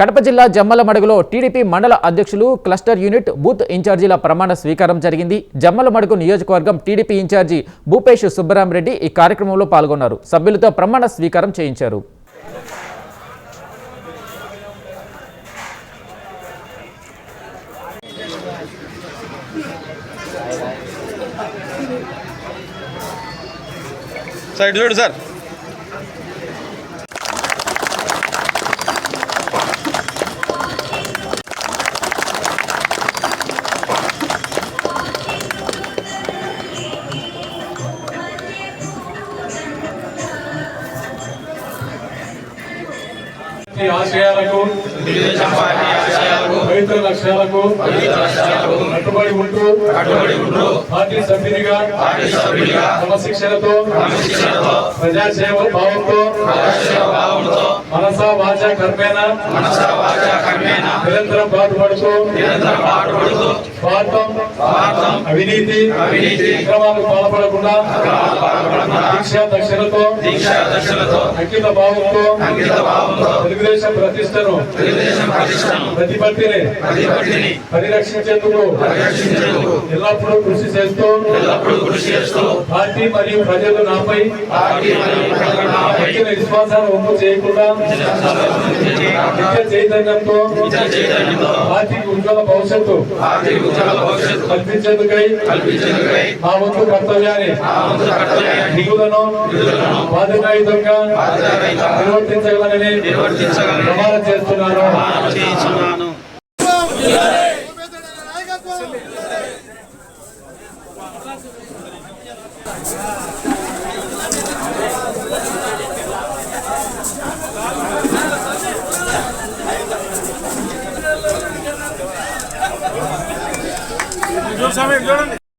కడప జిల్లా జమ్మలమడుగులో టీడీపీ మండల అధ్యక్షులు క్లస్టర్ యూనిట్ బూత్ ఇన్ఛార్జీల ప్రమాణ స్వీకారం జరిగింది. జమ్మలమడుగు నియోజకవర్గం టీడీపీ ఇన్ఛార్జి భూపేష్ సుబ్బరామరెడ్డి ఈ కార్యక్రమంలో పాల్గొన్నారు. సభ్యులతో ప్రమాణ స్వీకారం చేయించారు. సార్ చూడు సార్. ఈ ఆశయాలకు పవిత్ర లక్ష్యాలకు కట్టుబడి ఉంటూ పార్టీ సభ్యునిగా క్రమశిక్షణతో ప్రజాసేవ భావంతో మనసా వాచ కర్మేణ నిరంతరం పాటుపడుతూ స్వార్థం అవినీతి అక్రమాలకు పాల్పడకుండా దీక్షా దక్షిణతో అంకిత భావంతో తెలుగుదేశం ప్రతిష్టను ప్రతిపత్తిని పరిరక్షించేందుకు ఎల్లప్పుడూ కృషి చేస్తూ పార్టీ మరియు ప్రజలు నాపై విశ్వాసాన్ని ఒమ్ము చేయకుండా నిత్య చైతన్యంతో పార్టీకి ఉజ్వల భవిష్యత్తు కల్పించేందుకై వంతు కర్తవ్యాన్ని నిధులను బాధ్యతాయుతంగా నిర్వర్తించగలనని ప్రమాణం చేస్తున్నాను. చూడండి